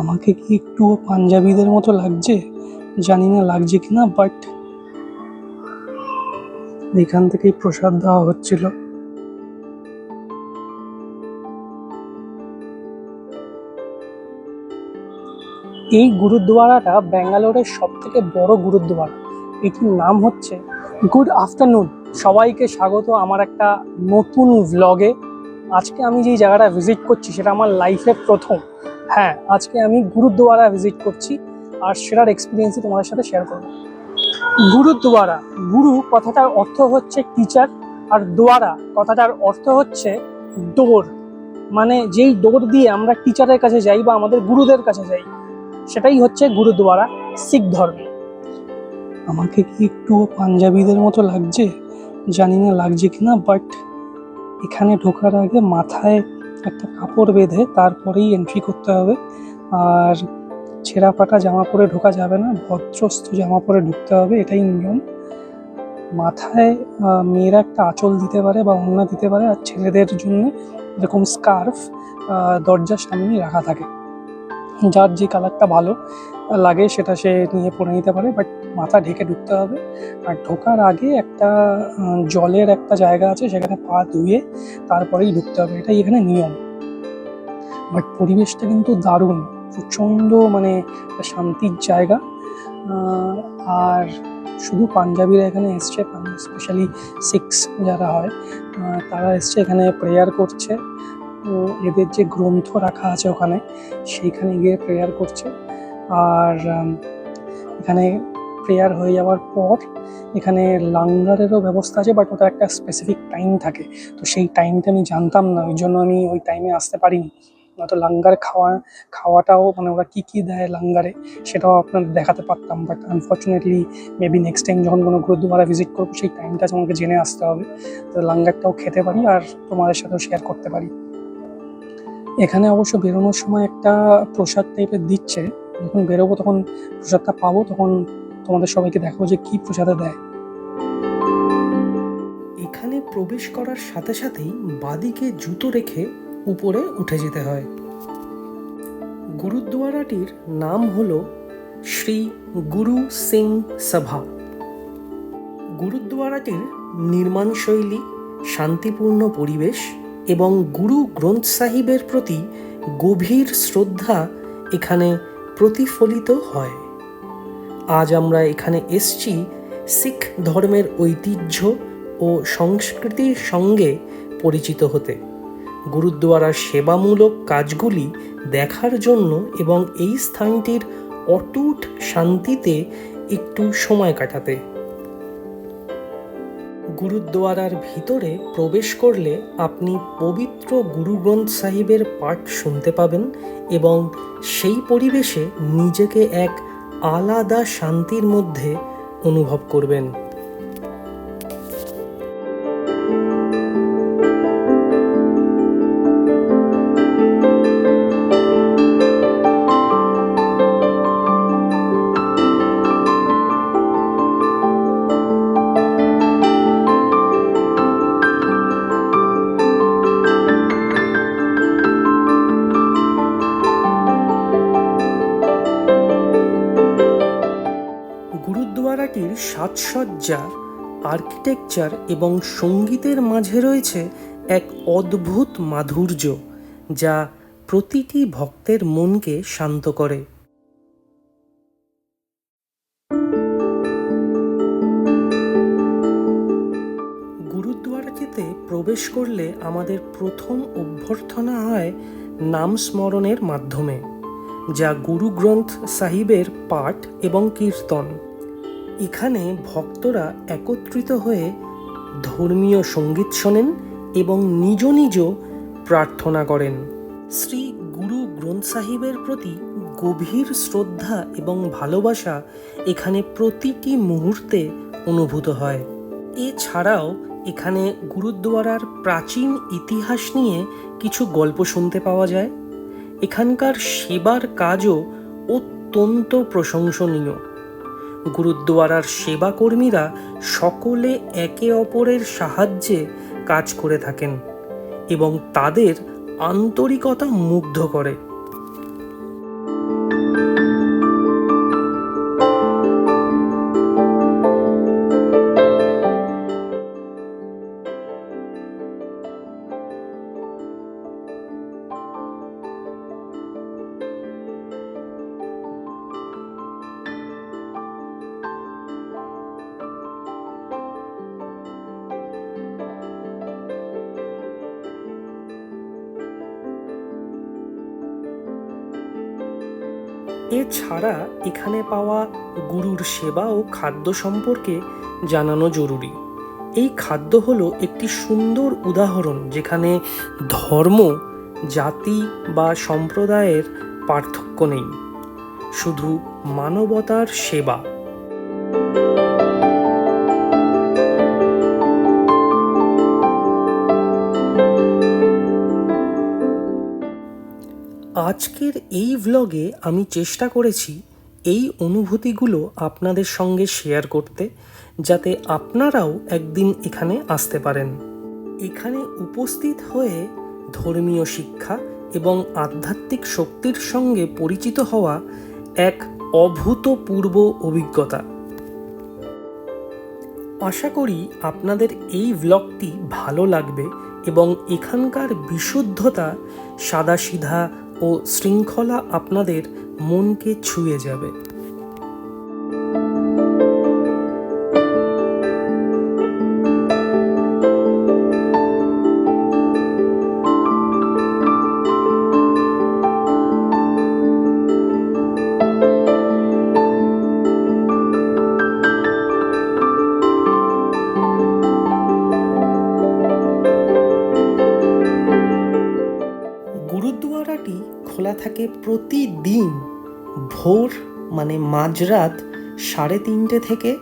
আমাকে কি একটু পাঞ্জাবিদের মতো লাগছে? জানি না লাগছে কিনা বাট এখান থেকেই প্রসাদ দেওয়া হচ্ছিল। এই গুরুদ্বারাটা ব্যাঙ্গালোরের সব থেকে বড় গুরুদ্বারা। এটির নাম হচ্ছে গুড আফটারনুন সবাইকে স্বাগত আমার একটা নতুন ভ্লগে আজকে আমি যেই জায়গাটা ভিজিট করছি, সেটা আমার লাইফের প্রথম। হ্যাঁ আজকে আমি গুরুদ্বারা ভিজিট করছি আর সেটার এক্সপিরিয়েন্সই তোমাদের সাথে শেয়ার করব। গুরুদ্বারা, গুরু কথাটার অর্থ হচ্ছে টিচার আর দোয়ারা কথাটার অর্থ হচ্ছে ডোর মানে যেই ডোর দিয়ে আমরা টিচারের কাছে যাই বা আমাদের গুরুদের কাছে যাই, সেটাই হচ্ছে গুরুদ্বারা শিখ ধর্মে। আমাকে কি একটু পাঞ্জাবিদের মতো লাগছে? জানি না লাগছে কিনা বাট এখানে ঢোকার আগে মাথায় একটা কাপড় বেঁধে তারপরেই এন্ট্রি করতে হবে। আর ছেঁড়া ফাটা জামা পরে ঢোকা যাবে না ভদ্রস্ত জামা পরে ঢুকতে হবে, এটাই নিয়ম। মাথায় মেয়েরা একটা আঁচল দিতে পারে বা ওড়না দিতে পারে আর ছেলেদের জন্য এরকম স্কার্ফ দরজার সামনেই রাখা থাকে। যার যে কালারটা ভালো লাগে সেটা সে নিয়ে পরে নিতে পারে বাট মাথা ঢেকে ঢুকতে হবে। আর ঢোকার আগে একটা জলের একটা জায়গা আছে, সেখানে পা ধুয়ে তারপরেই ঢুকতে হবে। এটাই এখানে নিয়ম। বাট পরিবেশটা কিন্তু দারুণ। প্রচণ্ড মানে শান্তির জায়গা। আর শুধু পাঞ্জাবিরা এখানে এসছে স্পেশালি সিক্স যারা হয় তারা এসছে এখানে প্রেয়ার করছে। এদের যে গ্রন্থ রাখা আছে ওখানে, সেইখানে গিয়ে প্রেয়ার করছে। আর এখানে প্রেয়ার হয়ে যাওয়ার পর এখানে লাঙ্গারেরও ব্যবস্থা আছে বাট ওটার একটা স্পেসিফিক টাইম থাকে। তো সেই টাইমটা আমি জানতাম না, ওই জন্য আমি ওই টাইমে আসতে পারিনি। নয়তো লাঙ্গার খাওয়া, খাওয়াটাও মানে ওরা কী কী দেয় লাঙ্গারে সেটাও আপনার দেখাতে পারতাম। But unfortunately maybe next time যখন কোনো গুরুদ্বারা ভিজিট করব, সেই টাইমটা আমাকে জেনে আসতে হবে। তো লাঙ্গারটাও খেতে পারি আর তোমাদের সাথেও শেয়ার করতে পারি। এখানে অবশ্য বেরোনোর সময় একটা প্রসাদ টাইপের দিচ্ছে। যখন বেরোবো তখন প্রসাদটা পাবো, তখন তোমাদের সবাইকে দেখাবো যে কি প্রসাদে দেয়। এখানে প্রবেশ করার সাথে সাথেই বাদিকে জুতো রেখে উপরে উঠে যেতে হয়। গুরুদ্বারাটির নাম হল শ্রী গুরু সিং সভা। গুরুদ্বারাটির নির্মাণশৈলী শান্তিপূর্ণ পরিবেশ এবং গুরু গ্রন্থ সাহিবের প্রতি গভীর শ্রদ্ধা এখানে প্রতিফলিত হয়। আজ আমরা এখানে এসছি শিখ ধর্মের ঐতিহ্য ও সংস্কৃতির সঙ্গে পরিচিত হতে। গুরুদ্বারার সেবামূলক কাজগুলি দেখার জন্য এবং এই স্থানটির অটুট শান্তিতে একটু সময় কাটাতে। গুরুদ্বারার ভিতরে প্রবেশ করলে আপনি পবিত্র গুরু গ্রন্থ সাহিবের পাঠ শুনতে পাবেন এবং সেই পরিবেশে নিজেকে এক আলাদা শান্তির মধ্যে অনুভব করবেন। গুরুদ্বারাটির সাজসজ্জা আর্কিটেকচার এবং সঙ্গীতের মাঝে রয়েছে এক অদ্ভুত মাধুর্য, যা প্রতিটি ভক্তের মনকে শান্ত করে। গুরুদ্বারাটিতে প্রবেশ করলে আমাদের প্রথম অভ্যর্থনা হয় নাম স্মরণের মাধ্যমে, যা গুরু গ্রন্থ সাহিবের পাঠ এবং কীর্তন। এখানে ভক্তরা একত্রিত হয়ে ধর্মীয় সংগীত শোনেন এবং নিজ নিজ প্রার্থনা করেন। শ্রী গুরু গ্রন্থ সাহিবের প্রতি গভীর শ্রদ্ধা এবং ভালোবাসা এখানে প্রতিটি মুহূর্তে অনুভূত হয়। এছাড়াও এখানে গুরুদ্বারার প্রাচীন ইতিহাস নিয়ে কিছু গল্প শুনতে পাওয়া যায়। এখানকার সেবার কাজও অত্যন্ত প্রশংসনীয়। গুরুদ্বারার সেবাকর্মীরা সকলে একে অপরের সাহায্যে কাজ করে থাকেন এবং তাদের আন্তরিকতা মুগ্ধ করে। এছাড়া এখানে পাওয়া গুরুর সেবা ও খাদ্য সম্পর্কে জানানো জরুরি। এই খাদ্য হলো একটি সুন্দর উদাহরণ যেখানে ধর্ম, জাতি বা সম্প্রদায়ের পার্থক্য নেই। শুধু মানবতার সেবা। আজকের এই ভ্লগে আমি চেষ্টা করেছি এই অনুভূতিগুলো আপনাদের সঙ্গে শেয়ার করতে, যাতে আপনারাও একদিন এখানে আসতে পারেন। এখানে উপস্থিত হয়ে ধর্মীয় শিক্ষা এবং আধ্যাত্মিক শক্তির সঙ্গে পরিচিত হওয়া এক অভূতপূর্ব অভিজ্ঞতা। আশা করি আপনাদের এই ভ্লগটি ভালো লাগবে এবং এখানকার বিশুদ্ধতা সাদাসিধা ও শৃঙ্খলা আপনাদের মনকে ছুঁয়ে যাবে। থাকে প্রতিদিন ভোর মানে মাঝরাত সাড়ে তিনটে থেকে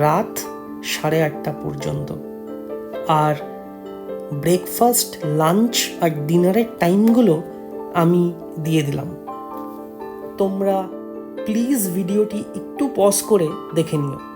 রাত সাড়ে আটটা পর্যন্ত। আর ব্রেকফাস্ট লাঞ্চ আর ডিনারের টাইমগুলো আমি দিয়ে দিলাম। তোমরা প্লিজ ভিডিওটি একটু পজ করে দেখে নিও।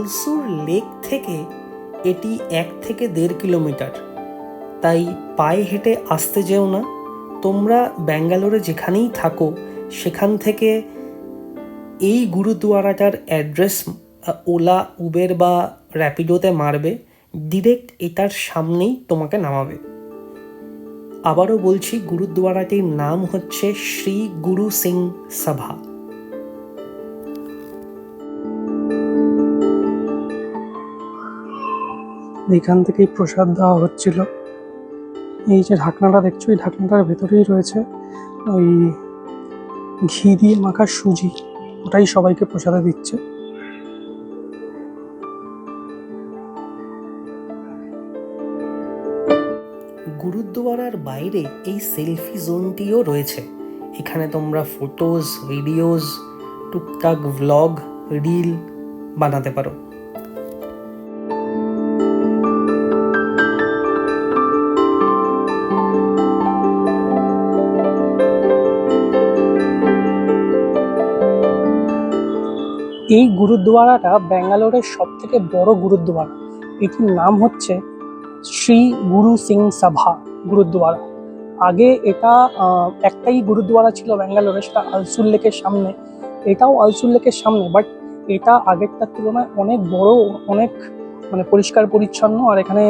আলসুর লেক থেকে এটি এক থেকে দেড় কিলোমিটার। তাই পায়ে হেঁটে আসতে যেও না। তোমরা ব্যাঙ্গালোরে যেখানেই থাকো, সেখান থেকে এই গুরুদুয়ারাটার অ্যাড্রেস ওলা, উবের বা র্যাপিডোতে মারবে। ডিরেক্ট এটার সামনেই তোমাকে নামাবে। আবারও বলছি, গুরুদুয়ারাটির নাম হচ্ছে শ্রী গুরু সিং সভা। এখান থেকেই প্রসাদ দেওয়া হচ্ছিল। এই যে ঢাকনাটা দেখছ, এই ঢাকনাটার ভেতরেই রয়েছে ওই ঘি দিয়ে মাখা সুজি। ওটাই সবাইকে প্রসাদে দিচ্ছে। গুরুদ্বারার বাইরে এই সেলফি জোনটিও রয়েছে। এখানে তোমরা ফটোজ ভিডিওস, টুকটাক ভ্লগ রিল বানাতে পারো। এই গুরুদ্বারাটা ব্যাঙ্গালোরের সব থেকে বড় গুরুদ্বারা। এটির নাম হচ্ছে শ্রী গুরু সিং সভা গুরুদ্বারা। আগে এটা একটাই গুরুদ্বারা ছিল ব্যাঙ্গালোরে, সেটা আলসুল লেকের সামনে। এটাও আলসুল লেকের সামনে, বাট এটা আগেরটার তুলনায় অনেক বড়, অনেক মানে পরিষ্কার পরিচ্ছন্ন, আর এখানে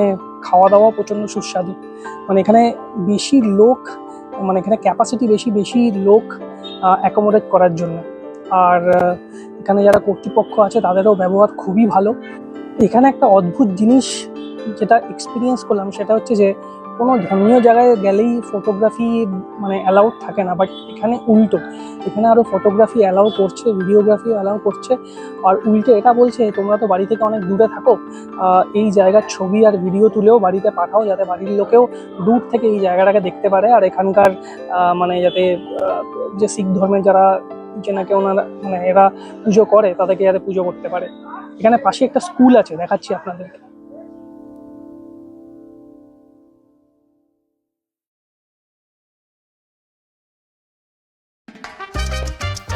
খাওয়া দাওয়া প্রচণ্ড সুস্বাদু। মানে এখানে বেশি লোক মানে এখানে ক্যাপাসিটি বেশি বেশি লোক অ্যাকোমোডেট করার জন্য। আর এখানে যারা কর্তৃপক্ষ আছে, তাদেরও ব্যবহার খুবই ভালো। এখানে একটা অদ্ভুত জিনিস যেটা এক্সপিরিয়েন্স করলাম, সেটা হচ্ছে যে, কোনো ধর্মীয় জায়গায় গেলেই ফটোগ্রাফি মানে অ্যালাউড থাকে না বাট এখানে উল্টো। এখানে আরও ফটোগ্রাফি অ্যালাউ করছে ভিডিওগ্রাফি অ্যালাউ করছে, আর উল্টে এটা বলছে, তোমরা তো বাড়ি থেকে অনেক দূরে থাকো এই জায়গার ছবি আর ভিডিও তুলেও বাড়িতে পাঠাও, যাতে বাড়ির লোকেও দূর থেকে এই জায়গাটাকে দেখতে পারে। আর এখানকার মানে যাতে যে শিখ ধর্মের যারা যে নাকি ওনারা মানে এরা পুজো করে, তাদেরকে যাতে পুজো করতে পারে। এখানে পাশে একটা স্কুল আছে, দেখাচ্ছি আপনাদেরকে।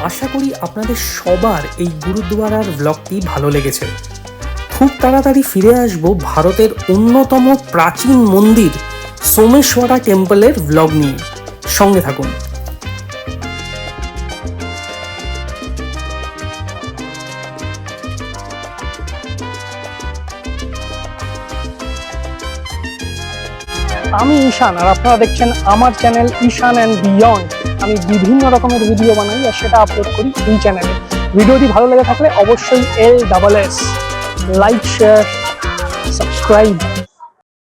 আশা করি আপনাদের সবার এই গুরুদ্বারার ব্লগটি ভালো লেগেছে। খুব তাড়াতাড়ি ফিরে আসব ভারতের অন্যতম প্রাচীন মন্দির সোমেশ্বরা টেম্পলের ব্লগ নিয়ে। সঙ্গে থাকুন। আমি ঈশান, আর আপনারা দেখছেন আমার চ্যানেল ঈশান অ্যান্ড বিয়ন্ড আমি বিভিন্ন রকমের ভিডিও বানাই, আর সেটা আপলোড করি এই চ্যানেলে ভিডিওটি ভালো লেগে থাকলে অবশ্যই L double S like share subscribe